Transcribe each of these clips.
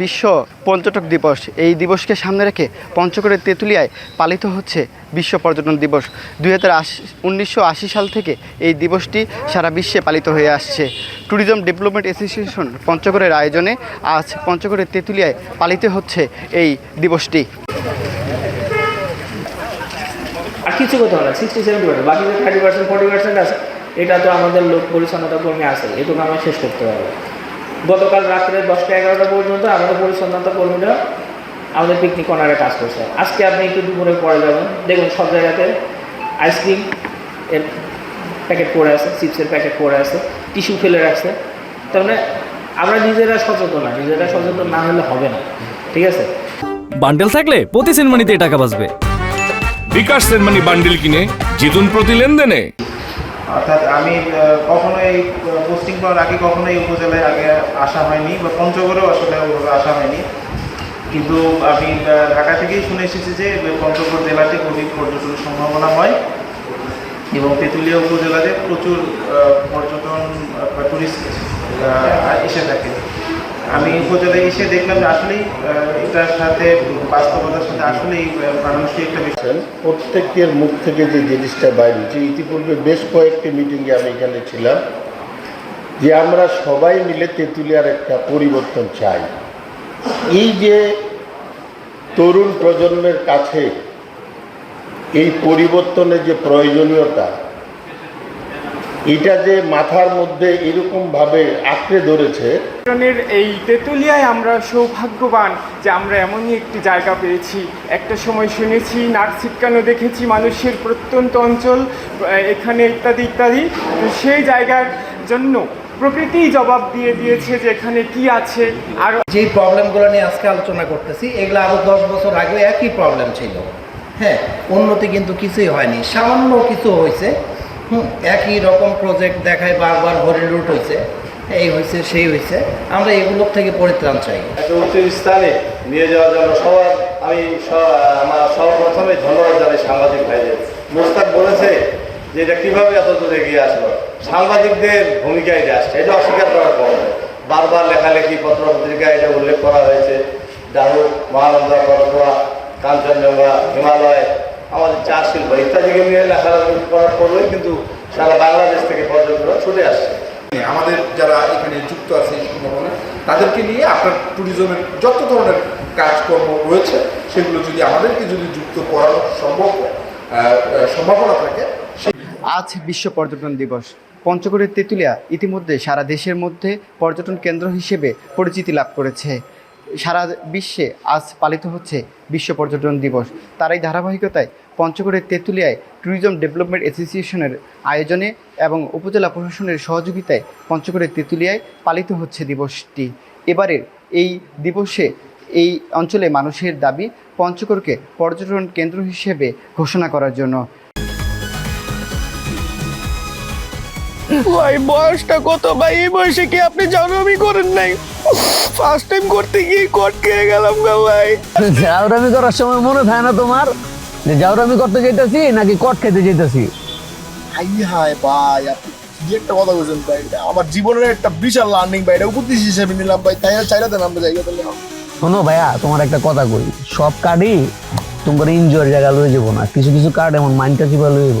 বিশ্ব পর্যটক দিবস। এই দিবসকে সামনে রেখে পঞ্চগড়ের তেঁতুলিয়ায় পালিত হচ্ছে বিশ্ব পর্যটন দিবস। দুই হাজার আশি সাল থেকে এই দিবসটি সারা বিশ্বে পালিত হয়ে আসছে। ট্যুরিজম ডেভেলপমেন্ট অ্যাসোসিয়েশন পঞ্চগড়ের আয়োজনে আজ পঞ্চগড়ের তেঁতুলিয়ায় পালিত হচ্ছে এই দিবসটি। আর কিছু করতে হবে সিক্সটি সেভেন্টি পার্সেন্ট বাকি যে থার্টি পার্সেন্ট পার্সেন্ট আছে, এটা তো আমাদের লোক পরিচ্ছন্নতা কর্মী আছে, এটুকু আমরা শেষ করতে হবে গতকাল রাত্রে দশটা এগারোটা পর্যন্ত আমাদের পরিচ্ছন্নতা কর্মীরা আমাদের পিকনিক কর্নারে কাজ করছে। আজকে আপনি একটু দুপুরে পরে যাবেন। দেখুন সব জায়গাতে আইসক্রিম এর প্যাকেট পড়ে আছে চিপসের প্যাকেট পড়ে আছে টিস্যু ফেলে রাখছে। তার মানে আমরা নিজেরা সচেতন না নিজেরা সচেতন না হলে হবে না। ঠিক আছে? বান্ডেল থাকলে প্রতি সেনমানিতে টাকা বাঁচবে। বিকাশ সেনমানি বান্ডিল কিনে জিতুন প্রতি লেনদেনে। অর্থাৎ আমি কখনো এই পোস্টিং পাওয়ার আগে কখনো এই উপজেলায় আগে আসা হয়নি বা পঞ্চগড়েও আসলে ওভাবে আসা হয়নি। কিন্তু আমি ঢাকা থেকেই শুনে এসেছি যে পঞ্চগড় জেলাতে খুবই পর্যটনের সম্ভাবনা হয় এবং তেঁতুলিয়া উপজেলাতে প্রচুর পর্যটন বা টুরিস্ট এসে থাকে। আমি উপজেলায় এসে দেখলাম যে আসলেই এটার সাথে, বাস্তবতার সাথে আসলেই মানুষই একটা বিষয়। প্রত্যেকের মুখ থেকে যে জিনিসটা বাইরে হচ্ছে, ইতিপূর্বে বেশ কয়েকটি মিটিংয়ে আমি এখানে ছিলাম, যে আমরা সবাই মিলে তেঁতুলিয়ার একটা পরিবর্তন চাই। এই যে তরুণ প্রজন্মের কাছে এই পরিবর্তনের যে প্রয়োজনীয়তা এটা যে মাথার মধ্যে এরকমভাবে আঁকড়ে ধরেছে এই তেঁতুলিয়ায় আমরা সৌভাগ্যবান যে আমরা এমনই একটি জায়গা পেয়েছি। একটা সময় শুনেছি নাক ছিটকানো দেখেছি মানুষের প্রত্যন্ত অঞ্চল এখানে ইত্যাদি ইত্যাদি। সেই জায়গার জন্য প্রকৃতি জবাব দিয়ে দিয়েছে যে এখানে কি আছে। আর যে প্রবলেমগুলো নিয়ে আজকে আলোচনা করতেছি এগুলো আরও দশ বছর আগেও একই প্রবলেম ছিল। হ্যাঁ উন্নতি কিন্তু কিছুই হয়নি সামান্য কিছু হয়েছে। একই রকম প্রজেক্ট দেখায় বারবার হরিণ রুট হয়েছে। এই হয়েছে, সেই হয়েছে। আমরা এগুলোর থেকে পরিত্রাণ চাই। একটা উঁচু স্থানে নিয়ে যাওয়ার জন্য সবার, আমি আমার সর্বপ্রথমে ধন্যবাদ জানাই সাংবাদিক ভাইদের। মোস্তাক বলেছে যে এটা কীভাবে এত দূর এগিয়ে আসলো। সাংবাদিকদের ভূমিকা এটা আসছে, এটা অস্বীকার করার পর। বারবার লেখালেখি পত্র পত্রিকায় এটা উল্লেখ করা হয়েছে। ডাহুক মহানন্দা পরপরা কাঞ্চনজঙ্ঘা, হিমালয় শিল্প ইত্যাদিকে নিয়ে লেখালেখি করার পরেই কিন্তু সারা বাংলাদেশ থেকে পর্যটকরা ছুটে আসছে। আমাদের যারা এখানে যুক্ত আছে এই সংগঠনে তাদেরকে নিয়ে আপনার ট্যুরিজমের যত ধরনের কাজকর্ম রয়েছে সেগুলো যদি আমাদেরকে যদি যুক্ত করানো সম্ভব হয়, সম্ভাবনা থাকে আজ বিশ্ব পর্যটন দিবস। পঞ্চগড়ের তেঁতুলিয়া ইতিমধ্যে সারা দেশের মধ্যে পর্যটন কেন্দ্র হিসেবে পরিচিতি লাভ করেছে। সারা বিশ্বে আজ পালিত হচ্ছে বিশ্ব পর্যটন দিবস। তার এই ধারাবাহিকতায় পঞ্চগড়ের তেঁতুলিয়ায় ট্যুরিজম ডেভেলপমেন্ট অ্যাসোসিয়েশনের আয়োজনে এবং উপজেলা প্রশাসনের সহযোগিতায় পঞ্চগড়ের তেঁতুলিয়ায় পালিত হচ্ছে দিবসটি। এবারের এই দিবসে এই অঞ্চলে মানুষের দাবি পঞ্চগড়কে পর্যটন কেন্দ্র হিসেবে ঘোষণা করার জন্য। ভাই বয়সটা কত? ভাই এই বয়সে কি আপনি জানাবি করেন নাই? ফার্স্ট টাইম করতে গিয়ে কট খেয়ে গেলাম গা ভাই। জাউরামি করার সময় মনে থাকে না তোমার? যে জাউরামি করতে যেতেছি নাকি কট খেতে যেতেছি হাই হাই ভাই আপনি কি একটা কথা বলছেন ভাই? আমার জীবনের একটা বিশাল লার্নিং ভাই এটা উপদেশ হিসেবে নিলাম ভাই তাই চাইলে দেন আমরা জায়গা দিলে শোনো ভাইয়া তোমার একটা কথা কই সব কার্ডই তোমার এনজয়ের জায়গা লয়ে যাব না কিছু কিছু কার্ড এমন মাইন্ডটা কিবা লয়ে যাব?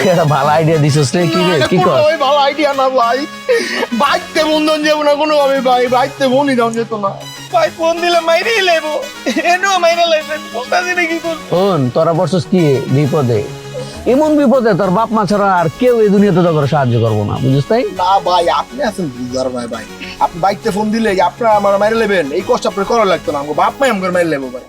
তুই একটা ভালো আইডিয়া দিছিস রে কি রে? কি কর? ভাই ভালো আইডিয়া না ভাই। বাইকতে বন্ধন যাব না কোনো ভাবে ভাই বাইকতে বনি দাম যেত না। ভাই ফোন দিলে মাইরেই লেবো এনো মাইরে লাইছে বুঝতাছি না কি করব শোন তোরা বসছিস কি বিপদে? এমন বিপদে তোর বাপ মা ছাড়া আর কেউ এই দুনিয়াতে তোর সাহায্য করব না বুঝিস তাই? না ভাই আপনি আছেন বুঝার ভাই ভাই। আপনি বাইকতে ফোন দিলে আপনার আমার মাইরে নেবেন এই কষ্ট আপনার করা লাগতো না আমাকে বাপ মাই আমাকে মাইরে নেব ভাই।